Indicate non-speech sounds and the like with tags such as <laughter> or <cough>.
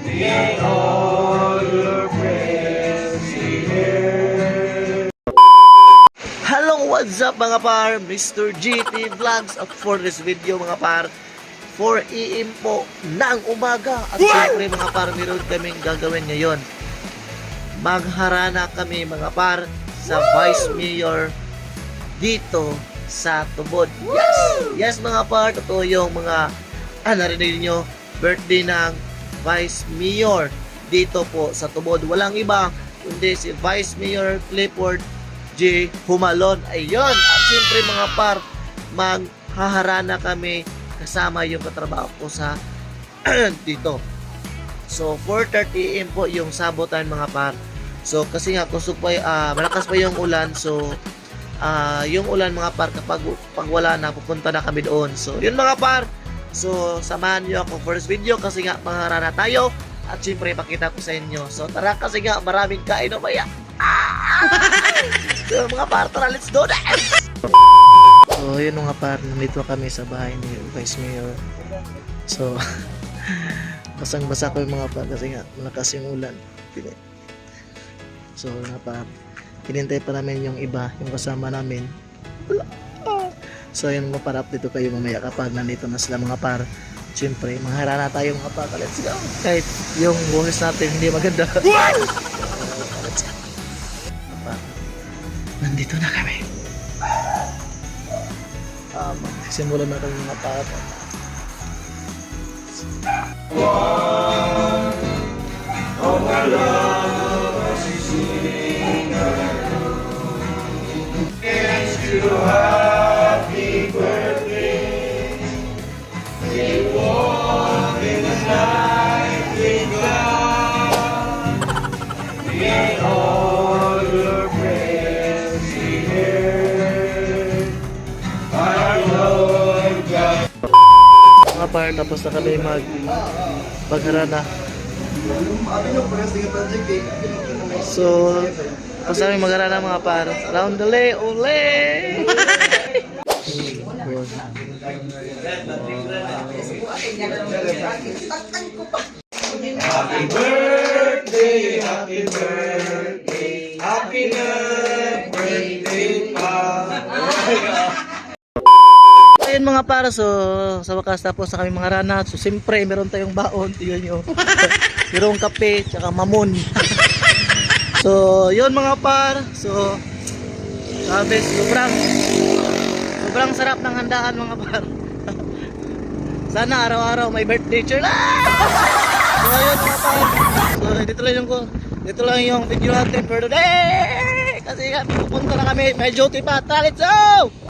Hello, what's up mga par? Mr. GT Vlogs at for this video mga par. 4 AM po ng umaga. At syempre mga par meron kaming gagawin ngayon. Magharana kami mga par sa Vice Mayor dito sa Tubod. Yes, yes mga par totoo yung mga ah, narinig nyo birthday ng Vice Mayor dito po sa Tubod walang iba kundi si Vice Mayor Clifford J. Humalon. Ayun. At siyempre mga par, maghaharana kami kasama yung katrabaho ko sa <clears throat> dito. So 4.30 am po yung sabotan mga par. So kasi nga gusto pa ah, malakas pa yung ulan so ah, yung ulan mga par kapag pag wala na pupunta na kami doon. So yun mga par. So samahan niyo ako first video kasi nga magharana tayo at siyempre pakita ko sa inyo. So tara kasi nga maraming kain o maya. <laughs> So mga par, tara, let's do that! So yun mga par, nandito kami sa bahay ni Vice Mayor. So, <laughs> basang-basa ko yung mga par kasi nga malakas yung ulan. So mga par, hinintay pa namin yung iba, yung kasama namin. Wala. So yun mga par, update ko kayo mamaya kapag nandito na sila mga par. Siyempre, mangharana tayo mga par. Let's go! Kahit yung boses natin hindi maganda. Let's go! Mga par, nandito na kami. Um, magsisimula na kami mga para. Mga par, tapos na kami mag magharana. So, tapos kami magharana mga par. Round the lay, ole! Happy birthday, happy birthday, happy birthday, <laughs> pa. Ayun mga para so sa wakas tapos na kami mga rana. So siyempre meron tayong baon, tingnan nyo. <laughs> Merong kape, tsaka mamon. <laughs> so yun mga par. So sabi sobrang sobrang sarap ng handaan mga par. <laughs> Sana araw-araw may birthday cheer. so ayun mga par. So dito lang yung dito lang yung video natin for today. Kasi pupunta na kami, may duty pa. Go!